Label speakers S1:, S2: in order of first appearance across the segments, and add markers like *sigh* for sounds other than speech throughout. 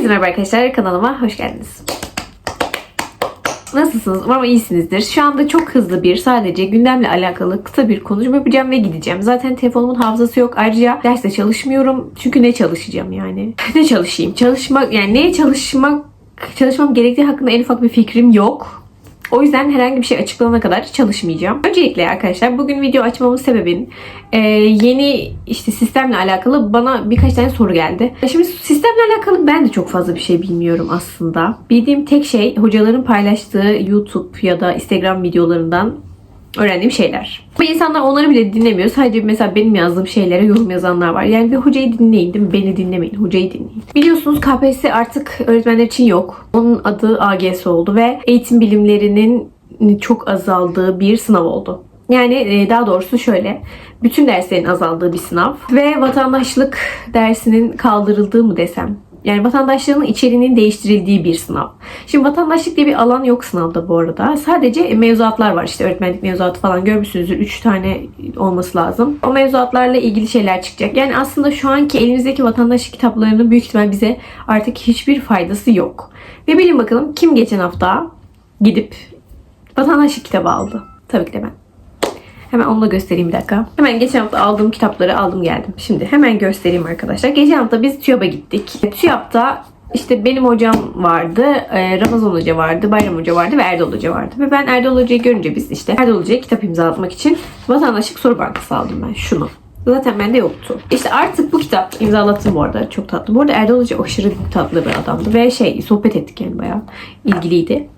S1: Herkese merhaba arkadaşlar kanalıma hoş geldiniz. Nasılsınız? Umarım iyisinizdir. Şu anda çok hızlı bir sadece gündemle alakalı kısa bir konuşma yapacağım ve gideceğim. Zaten telefonumun hafızası yok. Ayrıca derste çalışmıyorum. Çünkü ne çalışacağım yani? *laughs* Ne çalışayım? Çalışmak yani neye çalışmak çalışmam gerektiği hakkında en ufak bir fikrim yok. O yüzden herhangi bir şey açıklanana kadar çalışmayacağım. Öncelikle arkadaşlar bugün video açmamın sebebin e, yeni işte sistemle alakalı bana birkaç tane soru geldi. Şimdi sistemle alakalı ben de çok fazla bir şey bilmiyorum aslında. Bildiğim tek şey hocaların paylaştığı YouTube ya da Instagram videolarından öğrendiğim şeyler. Ama insanlar onları bile dinlemiyor. Sadece mesela benim yazdığım şeylere yorum yazanlar var. Yani bir hocayı dinleyin değil mi? Beni dinlemeyin. Hocayı dinleyin. Biliyorsunuz KPSS artık öğretmenler için yok. Onun adı AGS oldu ve eğitim bilimlerinin çok azaldığı bir sınav oldu. Yani e, daha doğrusu şöyle. Bütün derslerin azaldığı bir sınav. Ve vatandaşlık dersinin kaldırıldığı mı desem. Yani vatandaşlığın içeriğinin değiştirildiği bir sınav. Şimdi vatandaşlık diye bir alan yok sınavda bu arada. Sadece mevzuatlar var. İşte öğretmenlik mevzuatı falan görmüşsünüzdür. 3 tane olması lazım. O mevzuatlarla ilgili şeyler çıkacak. Yani aslında şu anki elimizdeki vatandaşlık kitaplarının büyük ihtimal bize artık hiçbir faydası yok. Ve bilin bakalım kim geçen hafta gidip vatandaşlık kitabı aldı? Tabii ki de ben. Hemen onu da göstereyim bir dakika. Hemen geçen hafta aldığım kitapları aldım geldim. Şimdi hemen göstereyim arkadaşlar. Geçen hafta biz TÜYAP'a gittik. TÜYAP'ta işte benim hocam vardı, e, Ramazan Hoca vardı, Bayram Hoca vardı ve Erdal Hoca vardı. Ve ben Erdal Hoca'yı görünce biz işte Erdal Hoca'ya kitap imzalatmak için vatandaşlık soru bankası aldım ben şunu. Zaten bende yoktu. İşte artık bu kitap imzalattım bu arada. Çok tatlı. Bu arada Erdal Hoca aşırı tatlı bir adamdı. Ve şey sohbet ettik yani bayağı ilgiliydi.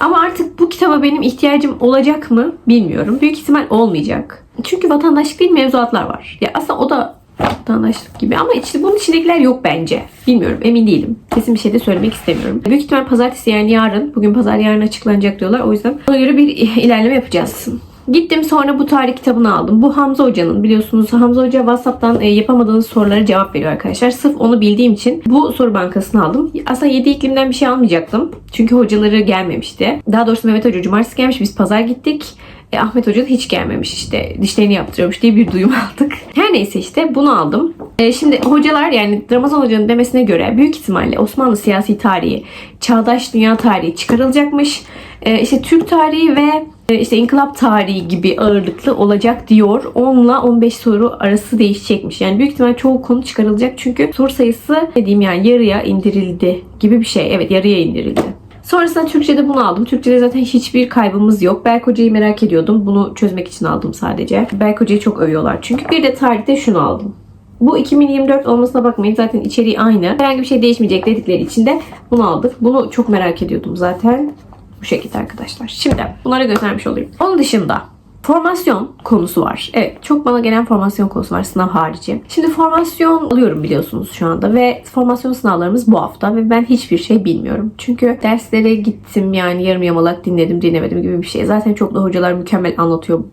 S1: Ama artık bu kitaba benim ihtiyacım olacak mı bilmiyorum. Büyük ihtimal olmayacak. Çünkü vatandaşlık değil mevzuatlar var. Ya aslında o da vatandaşlık gibi ama işte bunun içindekiler yok bence. Bilmiyorum emin değilim. Kesin bir şey de söylemek istemiyorum. Büyük ihtimal pazartesi yani yarın. Bugün pazar yarın açıklanacak diyorlar. O yüzden ona göre bir ilerleme yapacağız. Gittim sonra bu tarih kitabını aldım. Bu Hamza Hoca'nın biliyorsunuz Hamza Hoca WhatsApp'tan e, yapamadığınız sorulara cevap veriyor arkadaşlar. Sırf onu bildiğim için bu soru bankasını aldım. Aslında 7 iklimden bir şey almayacaktım. Çünkü hocaları gelmemişti. Daha doğrusu Mehmet Hoca cumartesi gelmiş. Biz pazar gittik. E, Ahmet Hoca da hiç gelmemiş işte dişlerini yaptırıyormuş diye bir duyum *laughs* aldık. Her neyse işte bunu aldım. E, şimdi hocalar yani Ramazan Hoca'nın demesine göre büyük ihtimalle Osmanlı siyasi tarihi, çağdaş dünya tarihi çıkarılacakmış. E, işte Türk tarihi ve işte inkılap tarihi gibi ağırlıklı olacak diyor. 10 ile 15 soru arası değişecekmiş. Yani büyük ihtimal çoğu konu çıkarılacak çünkü soru sayısı dediğim yani yarıya indirildi gibi bir şey. Evet yarıya indirildi. Sonrasında Türkçe'de bunu aldım. Türkçe'de zaten hiçbir kaybımız yok. Berk Hoca'yı merak ediyordum. Bunu çözmek için aldım sadece. Berk Hoca'yı çok övüyorlar çünkü. Bir de tarihte şunu aldım. Bu 2024 olmasına bakmayın. Zaten içeriği aynı. Herhangi bir şey değişmeyecek dedikleri için de bunu aldık. Bunu çok merak ediyordum zaten. Bu şekilde arkadaşlar. Şimdi bunları göstermiş olayım. Onun dışında Formasyon konusu var. Evet çok bana gelen formasyon konusu var sınav harici. Şimdi formasyon alıyorum biliyorsunuz şu anda ve formasyon sınavlarımız bu hafta ve ben hiçbir şey bilmiyorum. Çünkü derslere gittim yani yarım yamalak dinledim dinlemedim gibi bir şey. Zaten çok da hocalar mükemmel anlatıyor.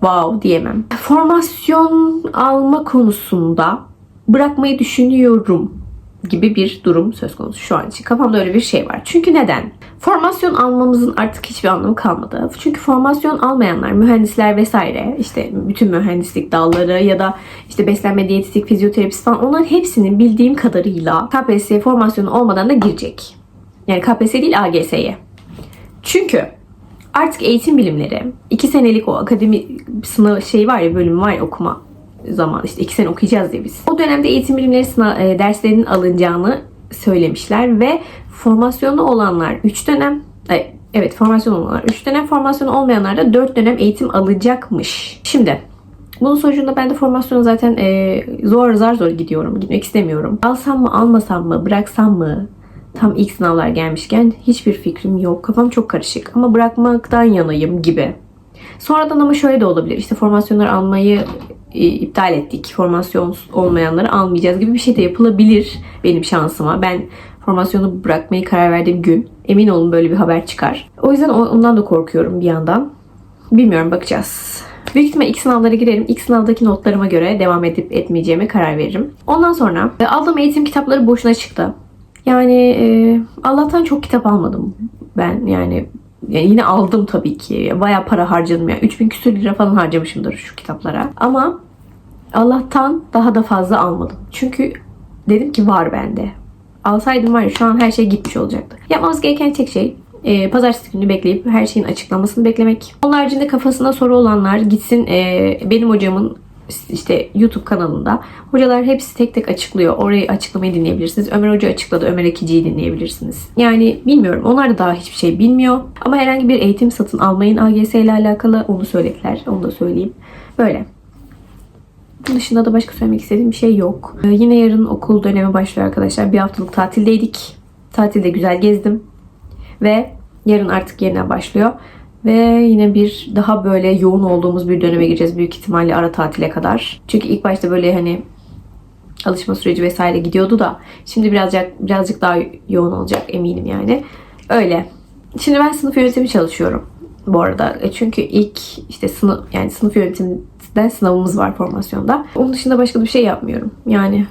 S1: Wow diyemem. Formasyon alma konusunda bırakmayı düşünüyorum gibi bir durum söz konusu şu an için. Kafamda öyle bir şey var. Çünkü neden? Formasyon almamızın artık hiçbir anlamı kalmadı. Çünkü formasyon almayanlar, mühendisler vesaire, işte bütün mühendislik dalları ya da işte beslenme, diyetistik, fizyoterapist falan onların hepsinin bildiğim kadarıyla KPSS formasyonu olmadan da girecek. Yani KPSS değil AGS'ye. Çünkü artık eğitim bilimleri 2 senelik o akademi sınav şey var ya bölüm var ya okuma zaman işte iki sene okuyacağız diye biz. O dönemde eğitim bilimleri sınav, e, derslerinin alınacağını söylemişler ve formasyonlu olanlar 3 dönem e, evet formasyon olanlar 3 dönem formasyon olmayanlar da 4 dönem eğitim alacakmış. Şimdi bunun sonucunda ben de formasyonu zaten e, zor zar zor gidiyorum. Gitmek istemiyorum. Alsam mı almasam mı bıraksam mı tam ilk sınavlar gelmişken hiçbir fikrim yok. Kafam çok karışık ama bırakmaktan yanayım gibi. Sonradan ama şöyle de olabilir. İşte formasyonları almayı iptal ettik. Formasyon olmayanları almayacağız gibi bir şey de yapılabilir benim şansıma. Ben formasyonu bırakmayı karar verdiğim gün emin olun böyle bir haber çıkar. O yüzden ondan da korkuyorum bir yandan. Bilmiyorum bakacağız. Büyük ihtimal ilk sınavlara girerim. İlk sınavdaki notlarıma göre devam edip etmeyeceğime karar veririm. Ondan sonra e, aldığım eğitim kitapları boşuna çıktı. Yani e, Allah'tan çok kitap almadım ben. Yani yani yine aldım tabii ki. Baya para harcadım ya. Yani. 3000 küsür lira falan harcamışımdır şu kitaplara. Ama Allah'tan daha da fazla almadım. Çünkü dedim ki var bende. alsaydım var ya şu an her şey gitmiş olacaktı. Yapmamız gereken tek şey e, pazartesi günü bekleyip her şeyin açıklamasını beklemek. Onun haricinde kafasında soru olanlar gitsin e, benim hocamın işte YouTube kanalında hocalar hepsi tek tek açıklıyor. Orayı açıklamayı dinleyebilirsiniz. Ömer Hoca açıkladı. Ömer Ekici'yi dinleyebilirsiniz. Yani bilmiyorum. Onlar da daha hiçbir şey bilmiyor. Ama herhangi bir eğitim satın almayın AGS ile alakalı. Onu söylediler. Onu da söyleyeyim. Böyle. Bunun dışında da başka söylemek istediğim bir şey yok. Ee, yine yarın okul dönemi başlıyor arkadaşlar. Bir haftalık tatildeydik. Tatilde güzel gezdim. Ve yarın artık yeniden başlıyor. Ve yine bir daha böyle yoğun olduğumuz bir döneme gireceğiz büyük ihtimalle ara tatile kadar. Çünkü ilk başta böyle hani alışma süreci vesaire gidiyordu da şimdi birazcık birazcık daha yoğun olacak eminim yani. Öyle. Şimdi ben sınıf yönetimi çalışıyorum bu arada. E Çünkü ilk işte sınıf yani sınıf yönetiminden sınavımız var formasyonda. Onun dışında başka bir şey yapmıyorum. Yani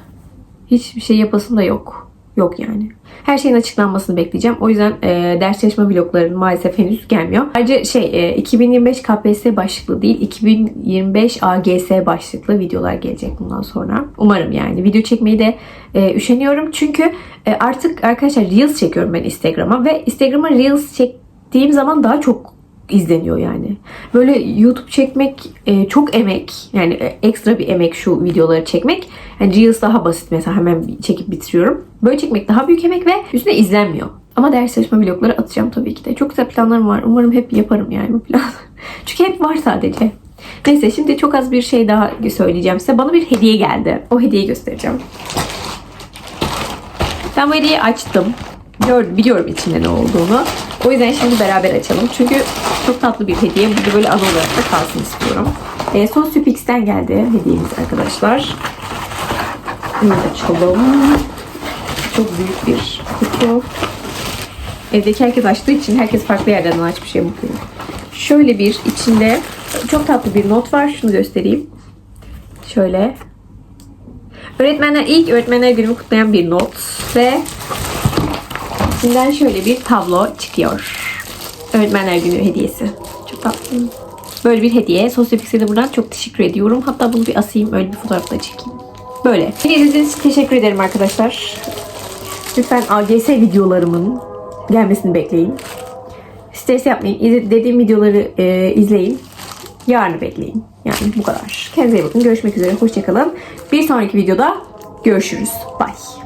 S1: hiçbir şey yapasım da yok. Yok yani. Her şeyin açıklanmasını bekleyeceğim. O yüzden e, ders çalışma vloglarının maalesef henüz gelmiyor. Ayrıca şey e, 2025 KPSS başlıklı değil 2025 AGS başlıklı videolar gelecek bundan sonra. Umarım yani. Video çekmeyi de e, üşeniyorum. Çünkü e, artık arkadaşlar Reels çekiyorum ben Instagram'a ve Instagram'a Reels çektiğim zaman daha çok izleniyor yani. Böyle YouTube çekmek e, çok emek. Yani e, ekstra bir emek şu videoları çekmek. Yani Reels daha basit mesela hemen çekip bitiriyorum. Böyle çekmek daha büyük emek ve üstüne izlenmiyor. Ama ders çalışma vlogları atacağım tabii ki de. Çok güzel planlarım var. Umarım hep yaparım yani bu plan. *laughs* Çünkü hep var sadece. Neyse şimdi çok az bir şey daha söyleyeceğim size. Bana bir hediye geldi. O hediyeyi göstereceğim. Ben bu hediyeyi açtım. Gör, biliyorum içinde ne olduğunu. O yüzden şimdi beraber açalım. Çünkü çok tatlı bir hediye. Burada böyle az olarak da kalsın istiyorum. E, Sosyopix'ten geldi hediyemiz arkadaşlar. Bunu açalım. Çok büyük bir kutu. Evdeki herkes açtığı için herkes farklı yerden açmış ya mutluyum. Şöyle bir içinde çok tatlı bir not var. Şunu göstereyim. Şöyle. Öğretmenler ilk öğretmenler günümü kutlayan bir not ve içinden şöyle bir tablo çıkıyor. Öğretmenler günü hediyesi. Çok tatlı. Böyle bir hediye. Sosyopix'e de buradan çok teşekkür ediyorum. Hatta bunu bir asayım. Öyle bir fotoğraf da çekeyim. Böyle. Hediyeniz için teşekkür ederim arkadaşlar. Lütfen AGS videolarımın gelmesini bekleyin. Stres yapmayın. Dediğim videoları e, izleyin. Yarını bekleyin. Yani bu kadar. Kendinize iyi bakın. Görüşmek üzere. Hoşçakalın. Bir sonraki videoda görüşürüz. Bye.